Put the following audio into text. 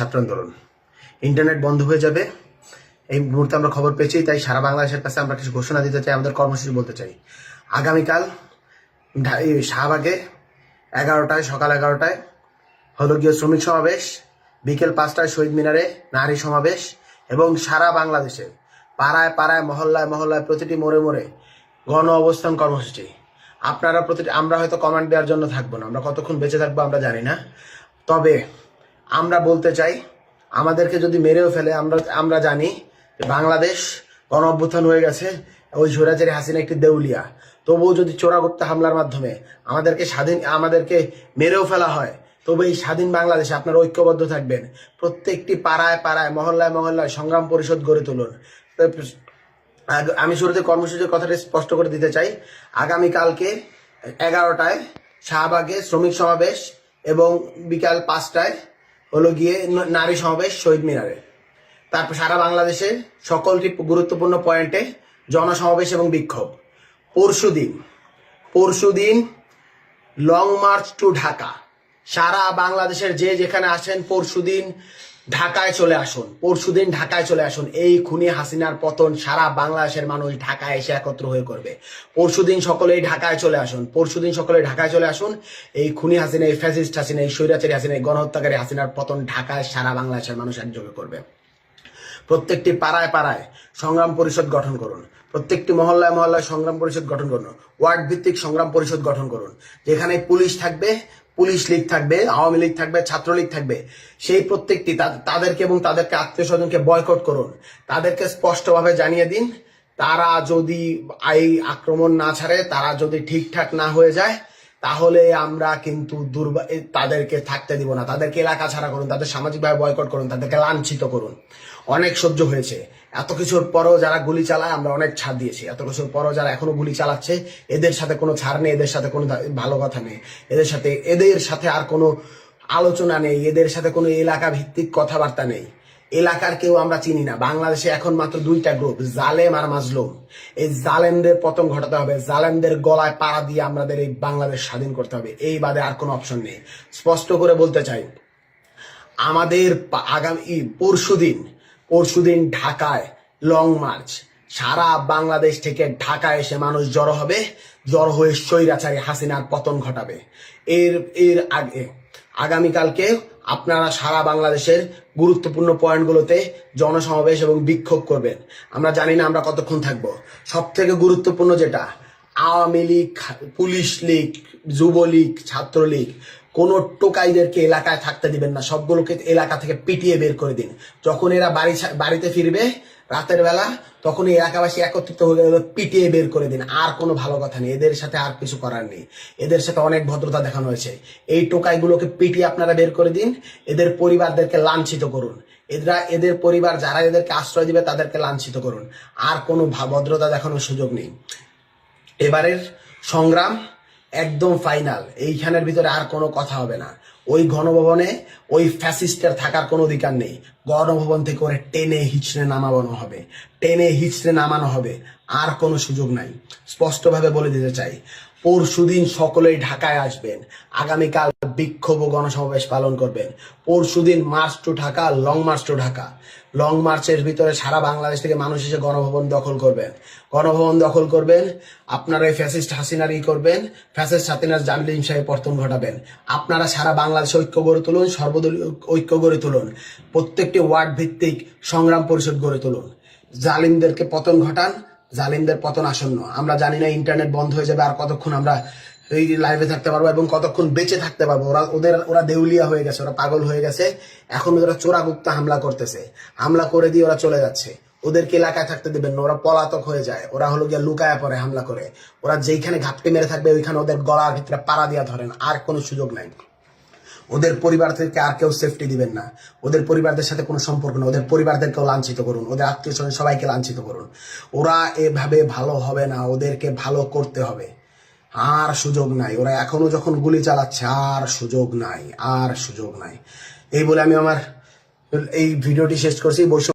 ছাত্র আন্দোলন। ইন্টারনেট বন্ধ হয়ে যাবে। এই মুহূর্তে আমরা খবর পেয়েছি, তাই সারা বাংলাদেশের কাছে আমরা কিছু ঘোষণা দিতে চাই, আমাদের কর্মসূচি বলতে চাই। আগামীকাল শাহবাগে এগারোটায়, সকাল এগারোটায় হলো গিয়ে শ্রমিক সমাবেশ, বিকেল পাঁচটায় শহীদ মিনারে নারী সমাবেশ, এবং সারা বাংলাদেশে পাড়ায় পাড়ায়, মহল্লায় মহল্লায় প্রতিটি মোড়ে মোড়ে গণ অবস্থান কর্মসূচি। আপনারা প্রতিটি আমরা হয়তো কমান্ড দেওয়ার জন্য থাকব না, আমরা কতক্ষণ বেঁচে থাকব আমরা জানি না। তবে আমরা বলতে চাই, আমাদেরকে যদি মেরেও ফেলে, আমরা আমরা জানি বাংলাদেশ গণ অভ্যুত্থান হয়ে গেছে, ওই ঝোরাচারি হাসিনা একটি দেউলিয়া। তবুও যদি চোরাগুপ্তা হামলার মাধ্যমে আমাদেরকে স্বাধীন, আমাদেরকে মেরেও ফেলা হয়, তবে এই স্বাধীন বাংলাদেশে আপনারা ঐক্যবদ্ধ থাকবেন। প্রত্যেকটি পাড়ায় পাড়ায়, মহল্লায় মহল্লায় সংগ্রাম পরিষদ গড়ে তুলুন। আমি শুরুতে কর্মসূচির কথাটা স্পষ্ট করে দিতে চাই। আগামীকালকে এগারোটায় শাহবাগে শ্রমিক সমাবেশ এবং বিকাল পাঁচটায় হলো গিয়ে নারী সমাবেশ শহীদ মিনারে। তারপর সারা বাংলাদেশে সকলটি গুরুত্বপূর্ণ পয়েন্টে জনসমাবেশ এবং বিক্ষোভ। পরশুদিন পরশুদিন লং মার্চ টু ঢাকা। সারা বাংলাদেশের যে যেখানে আসেন পরশুদিন ঢাকায় চলে আসুন। পরশুদিন ঢাকায় চলে আসুন। এই খুনি হাসিনার পতন সারা বাংলাদেশের মানুষ ঢাকায় এসে একত্র হয়ে করবে। পরশুদিন সকলেই ঢাকায় চলে আসুন। পরশুদিন সকলে ঢাকায় চলে আসুন। এই খুনি হাসিনা, এই ফ্যাসিস্ট হাসিনা, এই স্বৈরাচারী হাসিনা, এই গণহত্যাকারী হাসিনার পতন ঢাকায় সারা বাংলাদেশের মানুষ একযোগে করবে। প্রত্যেকটি পাড়ায় পাড়ায় সংগ্রাম পরিষদ গঠন করুন। প্রত্যেকটি মহল্লায় মহল্লায় সংগ্রাম পরিষদ গঠন করুন। ওয়ার্ড ভিত্তিক সংগ্রাম পরিষদ গঠন করুন। যেখানে পুলিশ থাকবে পুলিশ লীগ থাকবে, আওয়ামী লীগ থাকবে, ছাত্রলীগ থাকবে। সেই প্রত্যেকটি তাদেরকে এবং তাদেরকে আত্মীয় স্বজনকে বয়কট করুন। তাদেরকে স্পষ্টভাবে জানিয়ে দিন, তারা যদি এই আক্রমণ না ছাড়ে, তারা যদি ঠিকঠাক না হয়ে যায় তাহলে আমরা কিন্তু তাদেরকে থাকতে দিব না। তাদেরকে এলাকা ছাড়া করুন, তাদের সামাজিকভাবে বয়কট করুন, তাদেরকে লাঞ্ছিত করুন। অনেক সহ্য হয়েছে। এত কিছুর পরও যারা গুলি চালায়, আমরা অনেক ছাড় দিয়েছি। এত কিছুর পরও যারা এখনও গুলি চালাচ্ছে, এদের সাথে কোনো ছাড় নেই, এদের সাথে কোনো ভালো কথা নেই। এদের সাথে এদের সাথে আর কোনো আলোচনা নেই, এদের সাথে কোনো এলাকা ভিত্তিক কথাবার্তা নেই। এলাকার কেউ আমরা চিনি না। বাংলাদেশে এখন মাত্র দুইটা গ্রুপ জালেম আর মাজলুম। এই জালেমদের পতন ঘটাতে হবে। জালেমদের গলায় পাড়া দিয়ে আমাদের এই বাংলাদেশ স্বাধীন করতে হবে। এই বাদে আর কোনো অপশন নেই। স্পষ্ট করে বলতে চাই, আমাদের আগামী পরশুদিন পরশুদিন ঢাকায় লং মার্চ সারা বাংলাদেশ থেকে ঢাকা এসে মানুষ জড়ো হবে। জড়ো হয়ে স্বৈরাচারী হাসিনার পতন ঘটাবে। এর এর আগে, আগামীকালকে আপনারা সারা বাংলাদেশের গুরুত্বপূর্ণ পয়েন্টগুলোতে জনসমাবেশ এবং বিক্ষোভ করবেন। আমরা জানি না আমরা কতক্ষণ থাকব। সব থেকে গুরুত্বপূর্ণ যেটা, Awami League, police League, Jubo League, Chhatra League কোন টোকাইদেরকে এলাকায় থাকতে দিবেন না। সবগুলোকে এলাকা থেকে পিটিয়ে বের করে দিন। যখন এরা বাড়ি বাড়িতে ফিরবে রাতের বেলা, তখন এলাকাবাসী একত্রিত হয়ে গেলে পিটিয়ে বের করে দিন। আর কোনো ভালো কথা নেই। এদের সাথে আর কিছু করার নেই। এদের সাথে অনেক ভদ্রতা দেখানো হয়েছে। এই টোকাইগুলোকে পিটিয়ে আপনারা বের করে দিন। এদের পরিবারদেরকে লাঞ্ছিত করুন। এরা এদের পরিবার যারা এদেরকে আশ্রয় দিবে, তাদেরকে লাঞ্ছিত করুন। আর কোনো ভদ্রতা দেখানোর সুযোগ নেই। এবারের সংগ্রাম একদম ফাইনাল এইখানের ভিতরে আর কোনো কথা হবে না। ওই গণভবনে ওই ফ্যাসিস্টের থাকার কোনো অধিকার নেই। গণভবন থেকে ওরে টেনে হিচড়ে নামানো হবে। টেনে হিচড়ে নামানো হবে। আর কোনো সুযোগ নাই। স্পষ্টভাবে বলে দিতে চাই, পরশুদিন সকলেই ঢাকায় আসবেন। আগামীকাল বিক্ষোভ ও গণসমাবেশ পালন করবেন। পরশুদিন march to Dhaka, long march to Dhaka. Long মার্চের ভিতরে সারা বাংলাদেশ থেকে মানুষ এসে গণভবন দখল করবেন। গণভবন দখল করবেন, আপনারা ফ্যাসিস্ট হাসিনার করবেন। ফ্যাসিস্ট হাসিনার জানলিন সাহেব পর্তন ঘটাবেন। আপনারা সারা বাংলাদেশে ঐক্য গড়ে তুলুন, সর্বদলীয় ঐক্য গড়ে তুলুন, প্রত্যেকটি ওয়ার্ড ভিত্তিক সংগ্রাম পরিষদ গড়ে তুলুন। জালিমদেরকে পতন ঘটান, জালিমদের পতন আসন্ন। আমরা জানি না ইন্টারনেট বন্ধ হয়ে যাবে আর কতক্ষণ আমরা এই লাইভে থাকতে পারব এবং কতক্ষণ বেঁচে থাকতে পারব। ওরা, ওদের, ওরা দেউলিয়া হয়ে গেছে, ওরা পাগল হয়ে গেছে। এখন ওরা চোরাগুপ্তা হামলা করতেছে। হামলা করে দিয়ে ওরা চলে যাচ্ছে। ওদেরকে এলাকায় থাকতে দেবেন না, ওরা পলাতক হয়ে যায়। ওরা হলো গিয়ে লুকায় পরে হামলা করে। ওরা যেইখানে ঘাপটি মেরে থাকবে, ওইখানে ওদের গলার ভিতরে পাড়া দিয়া ধরেন। আর কোনো সুযোগ নাই। ওদের পরিবারদেরকে আর কেউ সেফটি দিবেন না। ওদের পরিবারদের সাথে কোনো সম্পর্ক না। ওদের পরিবারদেরকেও লাঞ্ছিত করুন। ওদের আত্মীয় স্বজন সবাইকে লাঞ্ছিত করুন। ওরা এভাবে ভালো হবে না। ওদেরকে ভালো করতে হবে। আর সুযোগ নাই। ওরা এখনও যখন গুলি চালাচ্ছে, আর সুযোগ নাই। আর সুযোগ নাই। এই বলে আমি আমার এই ভিডিওটি শেষ করছি। বৈষম্য